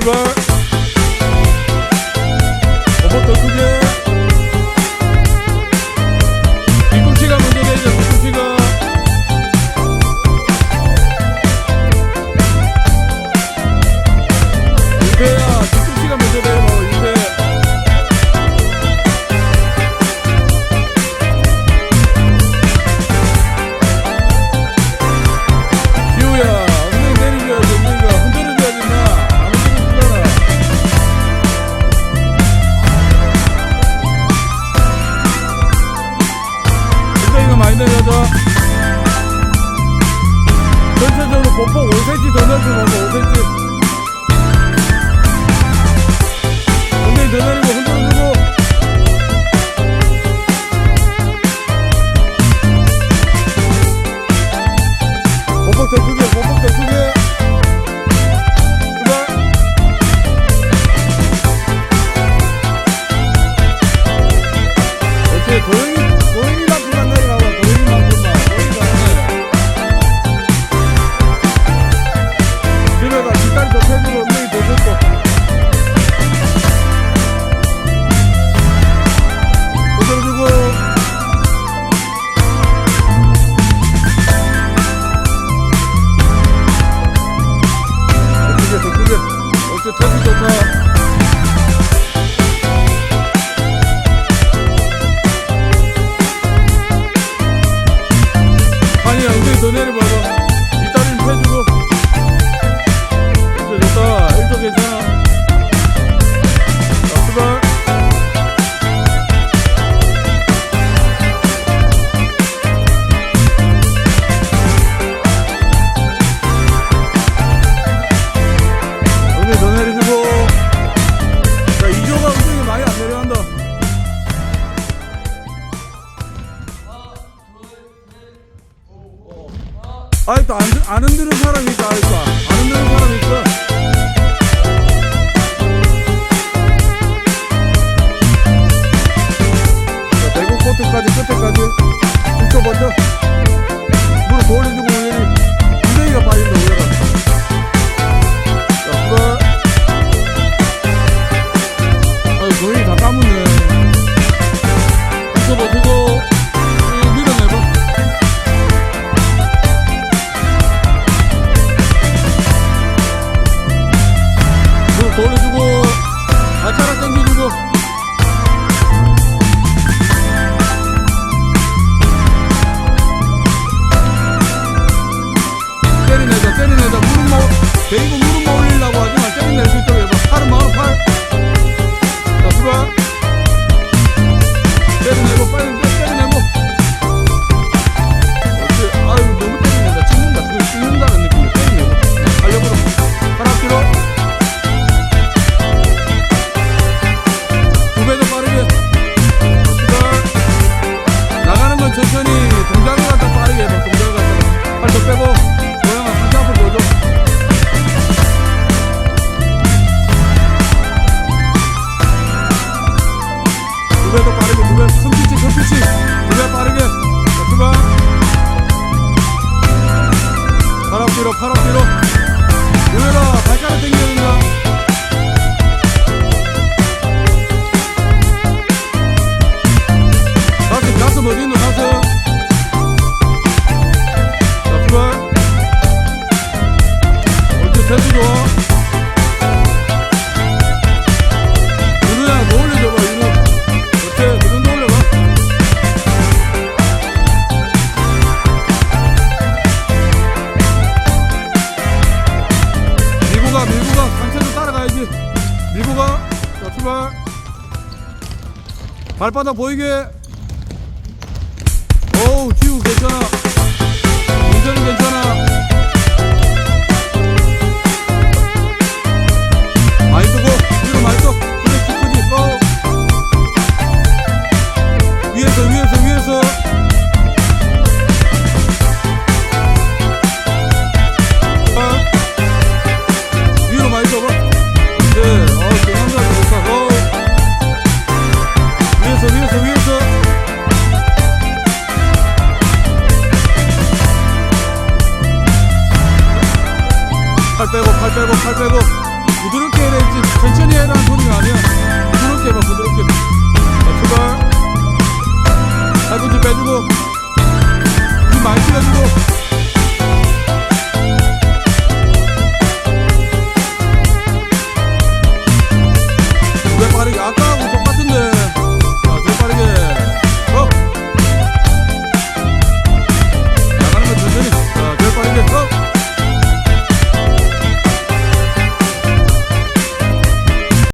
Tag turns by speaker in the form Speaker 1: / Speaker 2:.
Speaker 1: fleurs. On monte au doublé. 보폭 5cm 더 넣어줘, 5cm. 엉덩이 더 내리고, 아이 또안 안 흔드는 사람이 있다 아이 또안 흔드는 사람이 있다. 돌려주고 아차라 땡기 던지고 누누야 너 올려줘봐 이거. 어때? 누누도 올려봐. 밀고가 밀고가. 상체도 따라가야지. 밀고가 자 출발. 발바닥 보이게. 어우 지우 괜찮아. 빼고 팔 빼고 팔 빼고. 부드럽게 해야 되지 천천히 해라는 소리가 아니야. 부드럽게 해봐 부드럽게. 자 출발. 팔꿈치 빼주고. 힘 많이 실어주고.